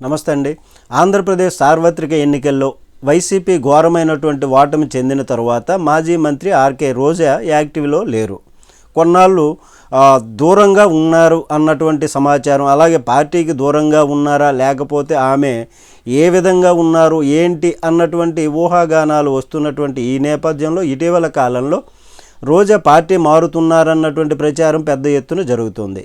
నమస్తే అండి. ఆంధ్రప్రదేశ్ సార్వత్రిక ఎన్నికల్లో వైసీపీ ఘోరమైనటువంటి ఓటమి చెందిన తరువాత మాజీ మంత్రి ఆర్కే రోజా యాక్టివ్లో లేరు. కొన్నాళ్ళు దూరంగా ఉన్నారు అన్నటువంటి సమాచారం అలాగే పార్టీకి దూరంగా ఉన్నారా లేకపోతే ఆమె ఏ విధంగా ఉన్నారు ఏంటి అన్నటువంటి ఊహాగానాలు వస్తున్నటువంటి ఈ నేపథ్యంలో ఇటీవల కాలంలో రోజా పార్టీ మారుతున్నారన్నటువంటి ప్రచారం పెద్ద ఎత్తున జరుగుతుంది.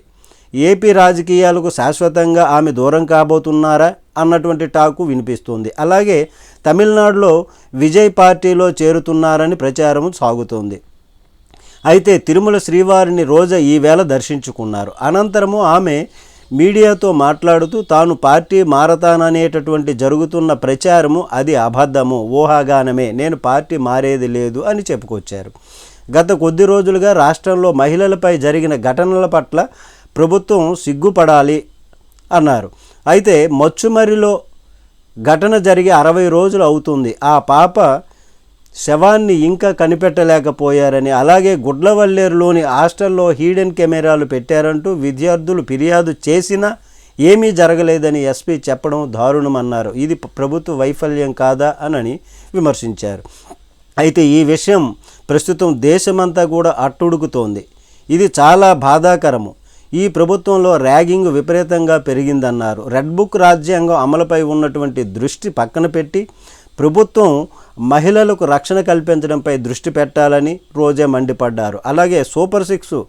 ఏపీ రాజకీయాలకు శాశ్వతంగా ఆమె దూరం కాబోతున్నారా అన్నటువంటి టాకు వినిపిస్తుంది. అలాగే తమిళనాడులో విజయ్ పార్టీలో చేరుతున్నారని ప్రచారం సాగుతోంది. అయితే తిరుమల శ్రీవారిని రోజా ఈవేళ దర్శించుకున్నారు. అనంతరము ఆమె మీడియాతో మాట్లాడుతూ తాను పార్టీ మారతాననేటటువంటి జరుగుతున్న ప్రచారము అది అబద్ధము ఊహాగానమే నేను పార్టీ మారేది లేదు అని చెప్పుకొచ్చారు. గత కొద్ది రోజులుగా రాష్ట్రంలో మహిళలపై జరిగిన ఘటనల పట్ల ప్రభుత్వం సిగ్గుపడాలి అన్నారు. అయితే మచ్చుమరిలో ఘటన జరిగి అరవై రోజులు అవుతుంది. ఆ పాప శవాన్ని ఇంకా కనిపెట్టలేకపోయారని అలాగే గుడ్లవల్లేరులోని హాస్టల్లో హీడెన్ కెమెరాలు పెట్టారంటూ విద్యార్థులు ఫిర్యాదు చేసినా ఏమీ జరగలేదని ఎస్పీ చెప్పడం దారుణమన్నారు. ఇది ప్రభుత్వ వైఫల్యం కాదా అనని విమర్శించారు. అయితే ఈ విషయం ప్రస్తుతం దేశమంతా కూడా అట్టుడుకుతోంది. ఇది చాలా బాధాకరము. ఈ ప్రభుత్వంలో ర్యాగింగ్ విపరీతంగా పెరిగిందన్నారు. రెడ్ బుక్ రాజ్యాంగం అమలుపై ఉన్నటువంటి దృష్టి పక్కన పెట్టి ప్రభుత్వం మహిళలకు రక్షణ కల్పించడంపై దృష్టి పెట్టాలని రోజే మండిపడ్డారు. అలాగే సూపర్ సిక్స్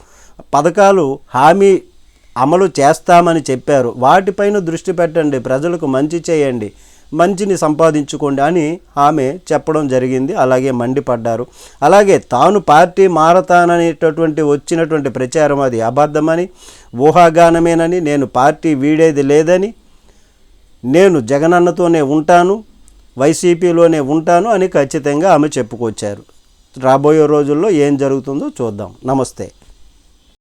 పథకాలు హామీ అమలు చేస్తామని చెప్పారు. వాటిపైన దృష్టి పెట్టండి. ప్రజలకు మంచి చేయండి. మంచిని సంపాదించుకోండి అని ఆమె చెప్పడం జరిగింది. అలాగే మండిపడ్డారు. అలాగే తాను పార్టీ మారతాననేటటువంటి వచ్చినటువంటి ప్రచారం అది అబద్ధమని ఊహాగానమేనని నేను పార్టీ వీడేది లేదని నేను జగనన్నతోనే ఉంటాను వైసీపీలోనే ఉంటాను అని ఖచ్చితంగా ఆమె చెప్పుకొచ్చారు. రాబోయే రోజుల్లో ఏం జరుగుతుందో చూద్దాం. నమస్తే.